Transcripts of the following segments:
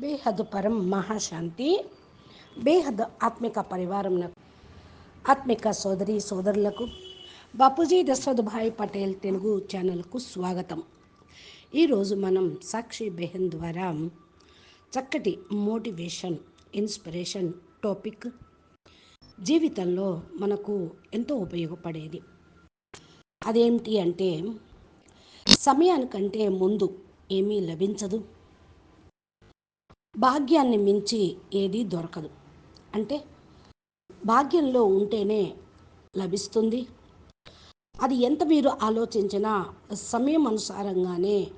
బేహద్ పరం మహాశాంతి బేహద్ ఆత్మిక పరివారం ఆత్మిక సోదరి సోదరులకు బాపూజీ దశరథభాయ్ పటేల్ తెలుగు ఛానల్కు స్వాగతం. ఈరోజు మనం సాక్షి బెహన్ ద్వారా చక్కటి మోటివేషన్ ఇన్స్పిరేషన్ టాపిక్ జీవితంలో మనకు ఎంతో ఉపయోగపడేది. అదేంటి అంటే సమయానికంటే ముందు ఏమీ లభించదు. భాగ్యాన్ని మించి ఏదీ దొరకదు. అంటే భాగ్యంలో ఉంటేనే లభిస్తుంది. అది ఎంత మీరు ఆలోచించినా సమయం అనుసారంగానే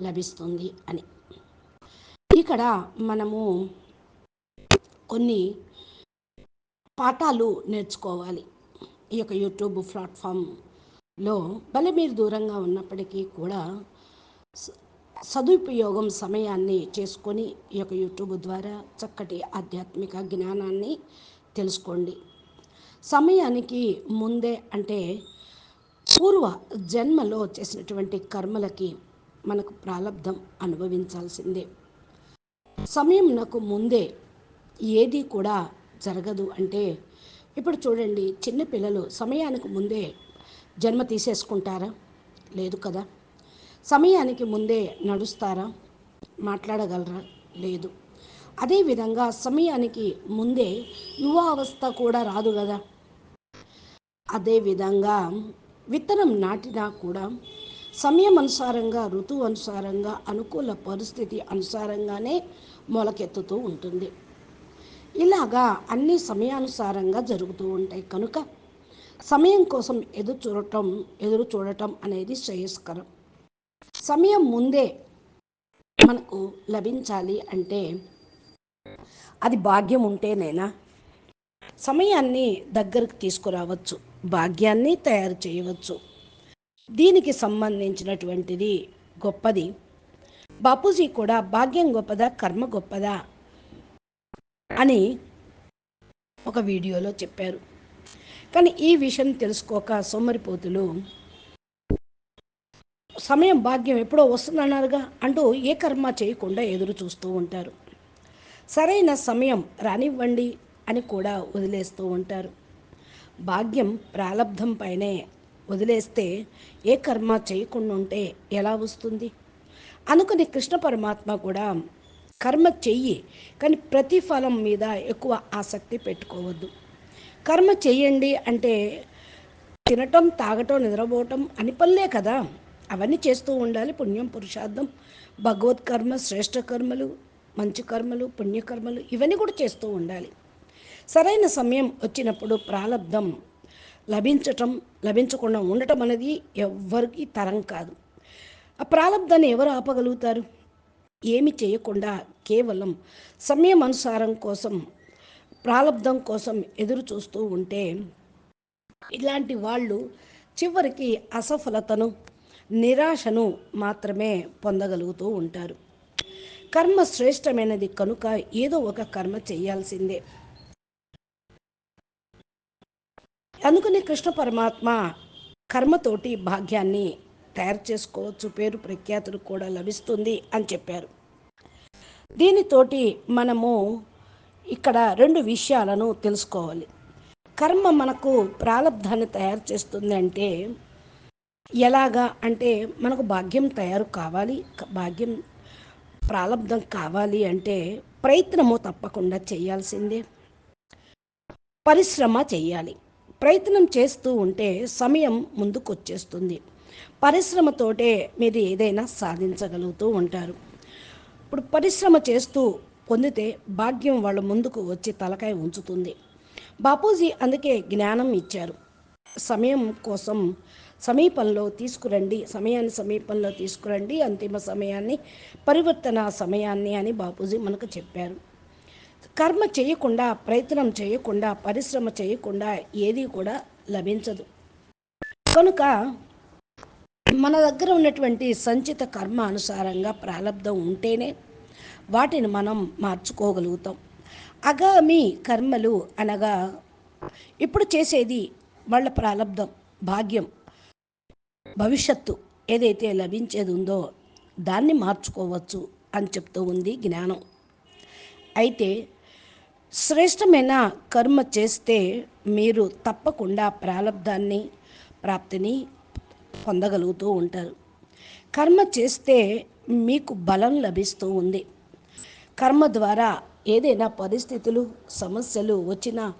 లభిస్తుంది అని. ఇక్కడ మనము కొన్ని పాఠాలు నేర్చుకోవాలి. ఈ యొక్క యూట్యూబ్ ప్లాట్ఫామ్లో భలే మీరు దూరంగా ఉన్నప్పటికీ కూడా సదుపయోగం సమయాన్ని చేసుకొని ఈ యొక్క యూట్యూబ్ ద్వారా చక్కటి ఆధ్యాత్మిక జ్ఞానాన్ని తెలుసుకోండి. సమయానికి ముందే అంటే పూర్వ జన్మలో చేసినటువంటి కర్మలకి మనకు ప్రారంధం అనుభవించాల్సిందే. సమయం నాకు ముందే ఏది కూడా జరగదు అంటే ఇప్పుడు చూడండి చిన్నపిల్లలు సమయానికి ముందే జన్మ తీసేసుకుంటారా? లేదు కదా? సమయానికి ముందే నడుస్తారా? మాట్లాడగలరా? లేదు. అదేవిధంగా సమయానికి ముందే యువావస్థ కూడా రాదు కదా అదేవిధంగా విత్తనం నాటినా కూడా సమయం అనుసారంగా ఋతువు అనుసారంగా అనుకూల పరిస్థితి అనుసారంగానే మొలకెత్తుతూ ఉంటుంది. ఇలాగా అన్ని సమయానుసారంగా జరుగుతూ ఉంటాయి. కనుక సమయం కోసం ఎదురు చూడటం ఎదురు చూడటం అనేది శ్రేయస్కరం. సమయం ముందే మనకు లభించాలి అంటే అది భాగ్యం ఉంటేనేనా? సమయాన్ని దగ్గరకు తీసుకురావచ్చు భాగ్యాన్ని తయారు చేయవచ్చు. దీనికి సంబంధించినటువంటిది గొప్పది. బాపూజీ కూడా భాగ్యం గొప్పదా కర్మ గొప్పదా అని ఒక వీడియోలో చెప్పారు. కానీ ఈ విషయం తెలుసుకోక సోమరిపోతులు సమయం భాగ్యం ఎప్పుడో వస్తుందన్నారుగా అంటూ ఏ కర్మ చేయకుండా ఎదురు చూస్తూ ఉంటారు. సరైన సమయం రానివ్వండి అని కూడా వదిలేస్తూ ఉంటారు. భాగ్యం ప్రారంధం పైనే వదిలేస్తే ఏ కర్మ చేయకుండా ఉంటే ఎలా వస్తుంది? అనుకుని కృష్ణ పరమాత్మ కూడా కర్మ చెయ్యి కానీ ప్రతిఫలం మీద ఎక్కువ ఆసక్తి పెట్టుకోవద్దు. కర్మ చెయ్యండి అంటే తినటం తాగటం నిద్రపోవటం అని పనులే కదా. అవన్నీ చేస్తూ ఉండాలి. పుణ్యం పురుషార్థం భగవత్ కర్మ శ్రేష్ఠ కర్మలు మంచి కర్మలు పుణ్యకర్మలు ఇవన్నీ కూడా చేస్తూ ఉండాలి. సరైన సమయం వచ్చినప్పుడు ప్రారంధం లభించటం లభించకుండా ఉండటం అనేది ఎవ్వరికి తరం కాదు. ఆ ప్రారంధాన్ని ఎవరు ఆపగలుగుతారు? ఏమి చేయకుండా కేవలం సమయం అనుసారం కోసం ప్రారంధం కోసం ఎదురు చూస్తూ ఉంటే ఇలాంటి వాళ్ళు చివరికి అసఫలతను నిరాశను మాత్రమే పొందగలుగుతూ ఉంటారు. కర్మ శ్రేష్టమైనది కనుక ఏదో ఒక కర్మ చేయాల్సిందే. అందుకని కృష్ణ పరమాత్మ కర్మతోటి భాగ్యాన్ని తయారు చేసుకోవచ్చు. పేరు ప్రఖ్యాతులు కూడా లభిస్తుంది అని చెప్పారు. దీనితోటి మనము ఇక్కడ రెండు విషయాలను తెలుసుకోవాలి. కర్మ మనకు ప్రారంధాన్ని తయారు చేస్తుంది అంటే ఎలాగా అంటే మనకు భాగ్యం తయారు కావాలి భాగ్యం ప్రారంధం కావాలి అంటే ప్రయత్నము తప్పకుండా చేయాల్సిందే. పరిశ్రమ చేయాలి. ప్రయత్నం చేస్తూ ఉంటే సమయం ముందుకు వచ్చేస్తుంది పరిశ్రమతోటే మీరు ఏదైనా సాధించగలుగుతూ ఉంటారు. ఇప్పుడు పరిశ్రమ చేస్తూ పొందితే భాగ్యం వాళ్ళ ముందుకు వచ్చి తలకాయ ఉంచుతుంది. బాపూజీ అందుకే జ్ఞానం ఇచ్చారు. సమయం కోసం సమీపంలో తీసుకురండి సమయాన్ని సమీపంలో తీసుకురండి అంతిమ సమయాన్ని పరివర్తన సమయాన్ని అని బాపూజీ మనకు చెప్పారు. కర్మ చేయకుండా ప్రయత్నం చేయకుండా పరిశ్రమ చేయకుండా ఏది కూడా లభించదు. కనుక మన దగ్గర ఉన్నటువంటి సంచిత కర్మ అనుసారంగా ప్రారంధం ఉంటేనే వాటిని మనం మార్చుకోగలుగుతాం. అగామి కర్మలు అనగా ఇప్పుడు చేసేది వాళ్ళ ప్రారంధం భాగ్యం. భవిష్యత్తు ఏదైతే లభించేది ఉందో దాన్ని మార్చుకోవచ్చు అని చెప్తూ ఉంది జ్ఞానం. అయితే శ్రేష్టమైన కర్మ చేస్తే మీరు తప్పకుండా ప్రారంధాన్ని ప్రాప్తిని పొందగలుగుతూ ఉంటారు. కర్మ చేస్తే మీకు బలం లభిస్తూ ఉంది. కర్మ ద్వారా ఏదైనా పరిస్థితులు సమస్యలు వచ్చినా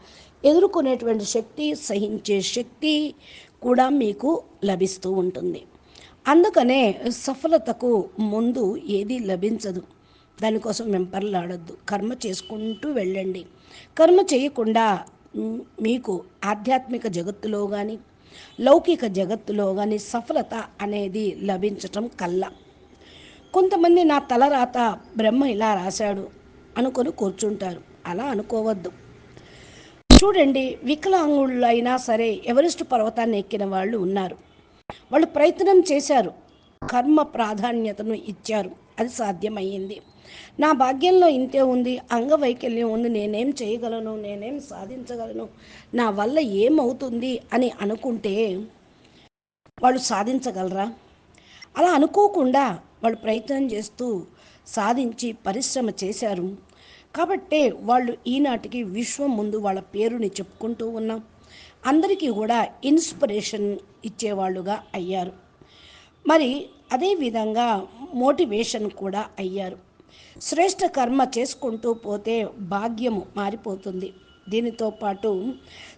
ఎదుర్కొనేటువంటి శక్తి సహించే శక్తి కూడా మీకు లభిస్తూ ఉంటుంది. అందుకనే సఫలతకు ముందు ఏది లభించదు. దానికోసం వెంపర్లాడొద్దు. కర్మ చేసుకుంటూ వెళ్ళండి. కర్మ చేయకుండా మీకు ఆధ్యాత్మిక జగత్తులో కానీ లౌకిక జగత్తులో కానీ సఫలత అనేది లభించటం కల్లా. కొంతమంది నా తలరాత బ్రహ్మ ఇలా రాశాడు అనుకొని కూర్చుంటారు. అలా అనుకోవద్దు. చూడండి వికలాంగుళ్ళు అయినా సరే ఎవరెస్ట్ పర్వతాన్ని ఎక్కిన వాళ్ళు ఉన్నారు. వాళ్ళు ప్రయత్నం చేశారు. కర్మ ప్రాధాన్యతను ఇచ్చారు. అది సాధ్యమయ్యింది. నా భాగ్యంలో ఇంతే ఉంది. అంగవైకల్యం ఉంది. నేనేం చేయగలను? నేనేం సాధించగలను? నా వల్ల ఏమవుతుంది అని అనుకుంటే వాళ్ళు సాధించగలరా? అలా అనుకోకుండా వాళ్ళు ప్రయత్నం చేస్తూ సాధించి పరిశ్రమ చేశారు. కాబట్టే వాళ్ళు ఈనాటికి విశ్వం ముందు వాళ్ళ పేరుని చెప్పుకుంటూ ఉన్నాం. అందరికీ కూడా ఇన్స్పిరేషన్ ఇచ్చేవాళ్ళుగా అయ్యారు. మరి అదేవిధంగా మోటివేషన్ కూడా అయ్యారు. శ్రేష్ఠ కర్మ చేసుకుంటూ పోతే భాగ్యము మారిపోతుంది. దీనితో పాటు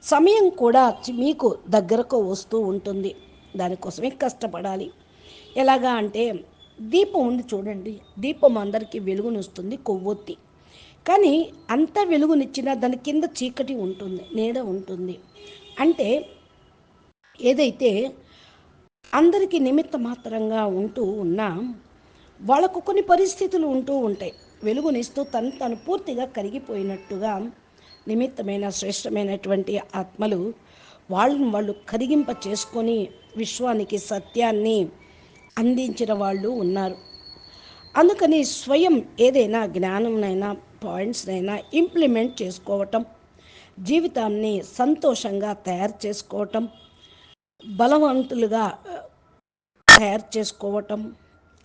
సమయం కూడా మీకు దగ్గరకు వస్తూ ఉంటుంది. దానికోసమే కష్టపడాలి. ఎలాగా అంటే దీపం ఉంది చూడండి. దీపం అందరికీ వెలుగునిస్తుంది కొవ్వొత్తి. కానీ అంత వెలుగునిచ్చినా దాని కింద చీకటి ఉంటుంది నీడ ఉంటుంది. అంటే ఏదైతే అందరికీ నిమిత్త మాత్రంగా ఉంటూ ఉన్నా వాళ్ళకు కొన్ని పరిస్థితులు ఉంటూ ఉంటాయి. వెలుగునిస్తూ తను తను పూర్తిగా కరిగిపోయినట్టుగా నిమిత్తమైన శ్రేష్టమైనటువంటి ఆత్మలు వాళ్ళని వాళ్ళు కరిగింప చేసుకొని విశ్వానికి సత్యాన్ని అందించిన వాళ్ళు ఉన్నారు. అందుకని స్వయం ఏదైనా జ్ఞానంనైనా పాయింట్స్నైనా ఇంప్లిమెంట్ చేసుకోవటం జీవితాన్ని సంతోషంగా తయారు చేసుకోవటం బలవంతులుగా తయారు చేసుకోవటం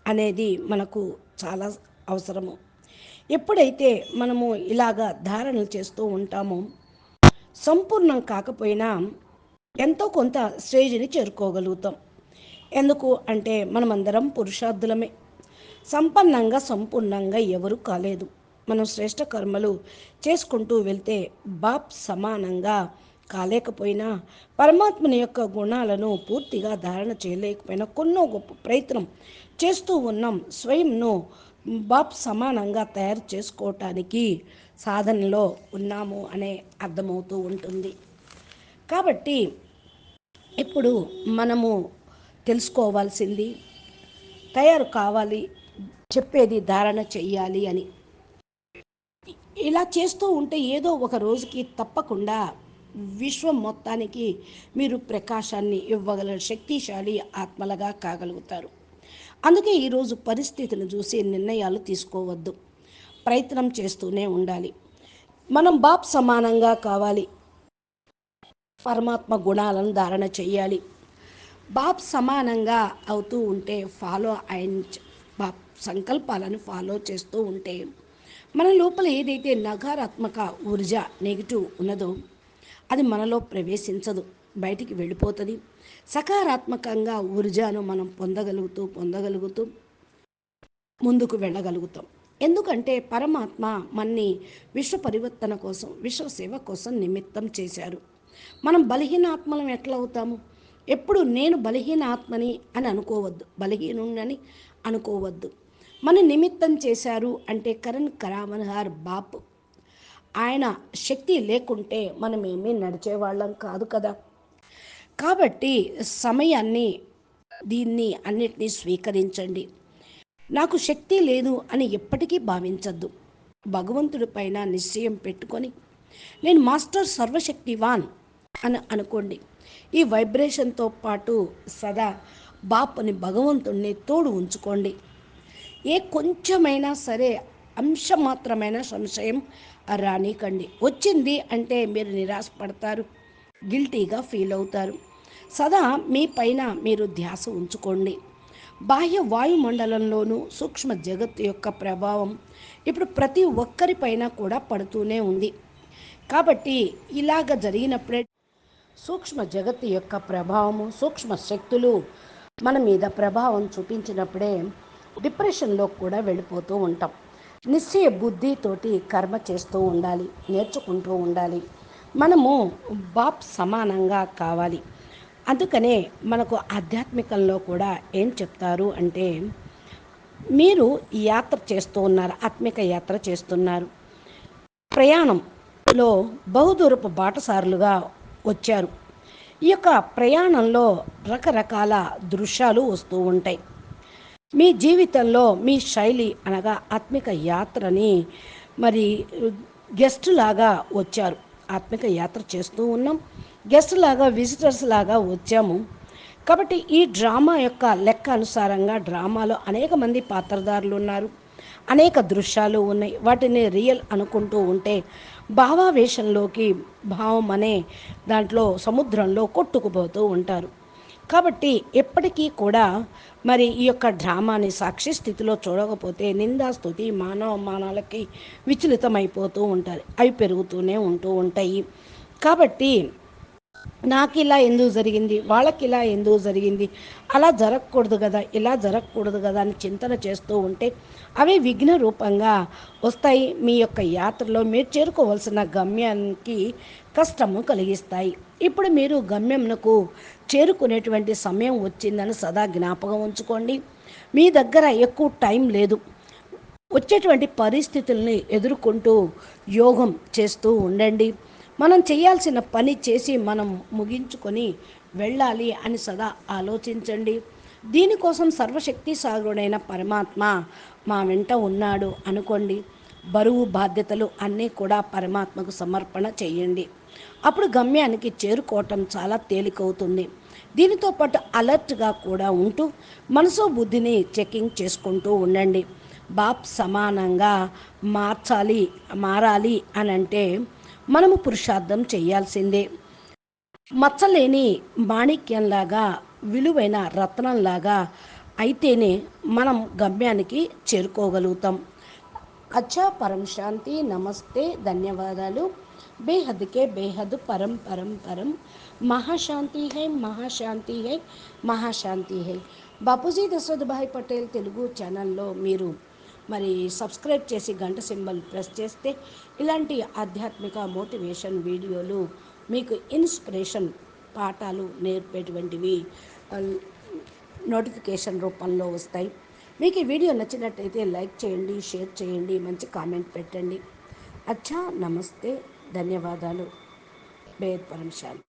అనేది మనకు చాలా అవసరము. ఎప్పుడైతే మనము ఇలాగ ధారణలు చేస్తూ ఉంటామో సంపూర్ణం కాకపోయినా ఎంతో కొంత స్టేజ్ని చేరుకోగలుగుతాం. ఎందుకు అంటే మనమందరం పురుషార్థులమే. సంపన్నంగా సంపూర్ణంగా ఎవరు కాలేదు. మనం శ్రేష్ట కర్మలు చేసుకుంటూ వెళ్తే బాప్ సమానంగా కాలేకపోయినా పరమాత్మని యొక్క గుణాలను పూర్తిగా ధారణ చేయలేకపోయినా కొన్నో గొప్ప ప్రయత్నం చేస్తూ ఉన్నాం. స్వయంను బాప్ సమానంగా తయారు చేసుకోవటానికి సాధనలో ఉన్నాము అనే అర్థమవుతూ ఉంటుంది. కాబట్టి ఇప్పుడు మనము తెలుసుకోవాల్సింది తయారు కావాలి చెప్పేది ధారణ చెయ్యాలి అని. ఇలా చేస్తూ ఉంటే ఏదో ఒక రోజుకి తప్పకుండా విశ్వం మొత్తానికి మీరు ప్రకాశాన్ని ఇవ్వగల శక్తిశాలి ఆత్మలుగా కాగలుగుతారు. అందుకే ఈరోజు పరిస్థితిని చూసి నిర్ణయాలు తీసుకోవద్దు. ప్రయత్నం చేస్తూనే ఉండాలి. మనం బాప్ సమానంగా కావాలి. పరమాత్మ గుణాలను ధారణ చేయాలి. బాప్ సమానంగా అవుతూ ఉంటే ఫాలో అయిన బాప్ సంకల్పాలను ఫాలో చేస్తూ ఉంటే మన లోపల ఏదైతే నకారాత్మక ఊర్జ నెగిటివ్ ఉన్నదో అది మనలో ప్రవేశించదు బయటికి వెళ్ళిపోతుంది. సకారాత్మకంగా ఊర్జాను మనం పొందగలుగుతూ పొందగలుగుతూ ముందుకు వెళ్ళగలుగుతాం. ఎందుకంటే పరమాత్మ మన్ని విశ్వ పరివర్తన కోసం విశ్వ సేవ కోసం నిమిత్తం చేశారు. మనం బలహీన ఆత్మలం ఎట్లా అవుతాము? ఎప్పుడు నేను బలహీన ఆత్మని అని అనుకోవద్దు బలహీనుడని అనుకోవద్దు. మన నిమిత్తం చేశారు అంటే కరణ్ కరామన్హార్ బాపు. ఆయన శక్తి లేకుంటే మనం ఏమీ నడిచేవాళ్ళం కాదు కదా. కాబట్టి సమయాన్ని దీన్ని అన్నిటినీ స్వీకరించండి. నాకు శక్తి లేదు అని ఎప్పటికీ భావించద్దు. భగవంతుడి పైన నిశ్చయం పెట్టుకొని నేను మాస్టర్ సర్వశక్తివాన్ అని అనుకోండి. ఈ వైబ్రేషన్తో పాటు సదా బాపుని భగవంతుణ్ణి తోడు ఉంచుకోండి. ఏ కొంచెమైనా సరే అంశమాత్రమైన సంశయం రానీకండి. వచ్చింది అంటే మీరు నిరాశపడతారు గిల్టీగా ఫీల్ అవుతారు. సదా మీ పైన మీరు ధ్యాస ఉంచుకోండి. బాహ్య వాయుమండలంలోనూ సూక్ష్మ జగత్తు యొక్క ప్రభావం ఇప్పుడు ప్రతి ఒక్కరిపైన కూడా పడుతూనే ఉంది. కాబట్టి ఇలాగ జరిగినప్పుడే సూక్ష్మ జగత్తు యొక్క ప్రభావము సూక్ష్మ శక్తులు మన మీద ప్రభావం చూపించినప్పుడే డిప్రెషన్లో కూడా వెళ్ళిపోతూ ఉంటాం. నిశ్చయ బుద్ధితోటి కర్మ చేస్తూ ఉండాలి నేర్చుకుంటూ ఉండాలి. మనము బాప్ సమానంగా కావాలి. అందుకనే మనకు ఆధ్యాత్మికంలో కూడా ఏం చెప్తారు అంటే మీరు యాత్ర చేస్తూ ఉన్నారు ఆత్మిక యాత్ర చేస్తున్నారు. ప్రయాణంలో బహుదూరపు బాటసారులుగా వచ్చారు. ఈ యొక్క ప్రయాణంలో రకరకాల దృశ్యాలు వస్తూ ఉంటాయి. మీ జీవితంలో మీ శైలి అనగా ఆత్మిక యాత్రని మరి గెస్ట్ లాగా వచ్చారు. ఆత్మిక యాత్ర చేస్తూ ఉన్నాం. గెస్ట్ లాగా విజిటర్స్ లాగా వచ్చాము. కాబట్టి ఈ డ్రామా యొక్క లెక్క అనుసారంగా డ్రామాలో అనేక మంది పాత్రధారులు ఉన్నారు. అనేక దృశ్యాలు ఉన్నాయి. వాటిని రియల్ అనుకుంటూ ఉంటే భావావేశంలోకి భావం అనే దాంట్లో సముద్రంలో కొట్టుకుపోతూ ఉంటారు. కాబట్టి ఎప్పటికీ కూడా మరి ఈ యొక్క డ్రామాని సాక్షి స్థితిలో చూడకపోతే నిందాస్తుతి మానవ మానాలకి విచలితమైపోతూ ఉంటారు అవి పెరుగుతూనే ఉంటూ ఉంటాయి. కాబట్టి నాకు ఇలా ఎందుకు జరిగింది? వాళ్ళకి ఇలా ఎందుకు జరిగింది? అలా జరగకూడదు కదా ఇలా జరగకూడదు కదా అని చింతన చేస్తూ ఉంటే అవి విఘ్న రూపంగా వస్తాయి. మీ యొక్క యాత్రలో మీరు చేరుకోవాల్సిన గమ్యానికి కష్టము కలిగిస్తాయి. ఇప్పుడు మీరు గమ్యంకు చేరుకునేటువంటి సమయం వచ్చిందని సదా జ్ఞాపకం ఉంచుకోండి. మీ దగ్గర ఎక్కువ టైం లేదు. వచ్చేటువంటి పరిస్థితుల్ని ఎదుర్కొంటూ యోగం చేస్తూ ఉండండి. మనం చేయాల్సిన పని చేసి మనం ముగించుకొని వెళ్ళాలి అని సదా ఆలోచించండి. దీనికోసం సర్వశక్తి సాగరుడైన పరమాత్మ మా వెంట ఉన్నాడు అనుకోండి. బరువు బాధ్యతలు అన్నీ కూడా పరమాత్మకు సమర్పణ చేయండి. అప్పుడు గమ్యానికి చేరుకోవటం చాలా తేలికవుతుంది. దీనితో పాటు అలర్ట్గా కూడా ఉంటూ మనసు బుద్ధిని చెకింగ్ చేసుకుంటూ ఉండండి. బాప్ సమానంగా మార్చాలి మారాలి అని అంటే మనము పురుషార్థం చేయాల్సిందే. మచ్చలేని మాణిక్యంలాగా విలువైన రత్నంలాగా అయితేనే మనం గమ్యానికి చేరుకోగలుగుతాం. అచ్చా పరం శాంతి నమస్తే ధన్యవాదాలు. బేహద్కే బేహద్ పరం పరం పరం. మహాశాంతి హై మహాశాంతి హై మహాశాంతి హై. బాపూజీ దశరథ్ భాయ్ పటేల్ తెలుగు ఛానల్లో మీరు మరి సబ్స్క్రైబ్ చేసి గంట సింబల్ ప్రెస్ చేస్తే ఇలాంటి ఆధ్యాత్మిక మోటివేషన్ వీడియోలు మీకు ఇన్స్పిరేషన్ పాఠాలు నేర్పేటువంటివి నోటిఫికేషన్ రూపంలో వస్తాయి. మీకు ఈ వీడియో నచ్చినట్టయితే లైక్ చేయండి షేర్ చేయండి మంచి కామెంట్ పెట్టండి. అచ్చా నమస్తే ధన్యవాదాలు. బేర్ పరంశాలు